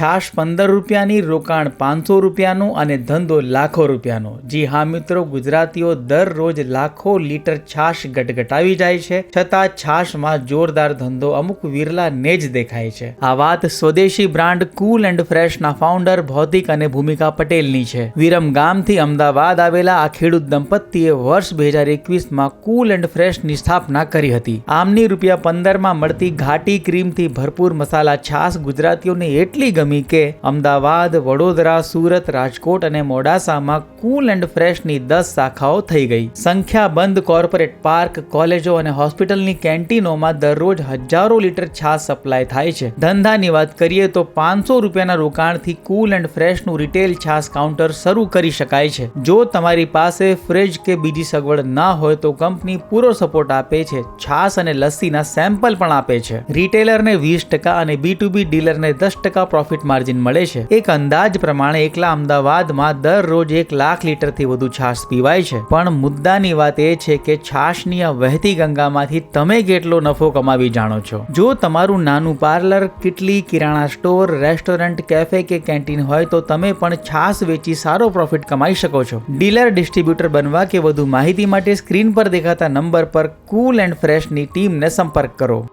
છાશ પંદર રૂપિયાની, રોકાણ પાંચસો રૂપિયાનું અને ધંધો લાખો રૂપિયાનો. જી હા મિત્રો, ગુજરાતીઓ દરરોજ લાખો લીટર છાશ ગટગટાવી જાય છે, છતાં છાશમાં જોરદાર ધંધો અમુક વિરલાને જ દેખાય છે. આ વાત સ્વદેશી બ્રાન્ડ કુલ એન્ડ ફ્રેશના ફાઉન્ડર ભૌતિક અને ભૂમિકા પટેલની છે. વિરમ ગામથી અમદાવાદ આવેલા આ ખેડૂત દંપતીએ વર્ષ બે હજાર એકવીસમાં કુલ એન્ડ ફ્રેશની સ્થાપના કરી હતી. આમની રૂપિયા પંદરમાં મળતી ઘાટી ક્રીમથી ભરપૂર મસાલા છાશ ગુજરાતીઓને એટલી ગમી કે અમદાવાદ, વડોદરા, સુરત, રાજકોટ અને મોડાસામાં કુલ એન્ડ ફ્રેશની દસ શાખાઓ થઈ ગઈ. સંખ્યાબંધ કોર્પોરેટ પાર્ક કોલેજો અને હોસ્પિટલની કેન્ટીનોમાં દરરોજ હજારો લીટર છાશ સપ્લાય થાય છે. ધંધાની વાત કરીએ તો પાંચસો રૂપિયાના રોકાણથી કુલ એન્ડ ફ્રેશનું રિટેલ છાશ કાઉન્ટર શરૂ કરી શકાય છે. જો તમારી પાસે ફ્રિજ કે બીજી સગવડ ના હોય તો કંપની પૂરો સપોર્ટ આપે છે. છાશ અને લસ્સીના સેમ્પલ પણ આપે છે. રિટેલરને વીસ ટકા અને બી ટુ બી ડીલરને દસ ટકા પ્રોફિટ માર્જિન મળે છે. એક અંદાજ પ્રમાણે એકલા અમદાવાદમાં દરરોજ એક લાખ લીટરથી વધુ છાશ પીવાય છે. પણ મુદ્દાની વાત એ છે કે છાશની આ વહેતી ગંગામાંથી તમે કેટલો નફો કમાવી જાણો છો? જો તમારું નાનું પાર્લર, કેટલી કિરાણા સ્ટોર, રેસ્ટોરન્ટ, કેફે કે કેન્ટીન હોય તો તમે પણ છાશ વેચી સારો પ્રોફિટ કમાઈ શકો છો. ડીલર, ડિસ્ટ્રીબ્યુટર બનવા કે વધુ માહિતી માટે સ્ક્રીન પર દેખાતા નંબર પર કુલ એન્ડ ફ્રેશની ટીમને સંપર્ક કરો.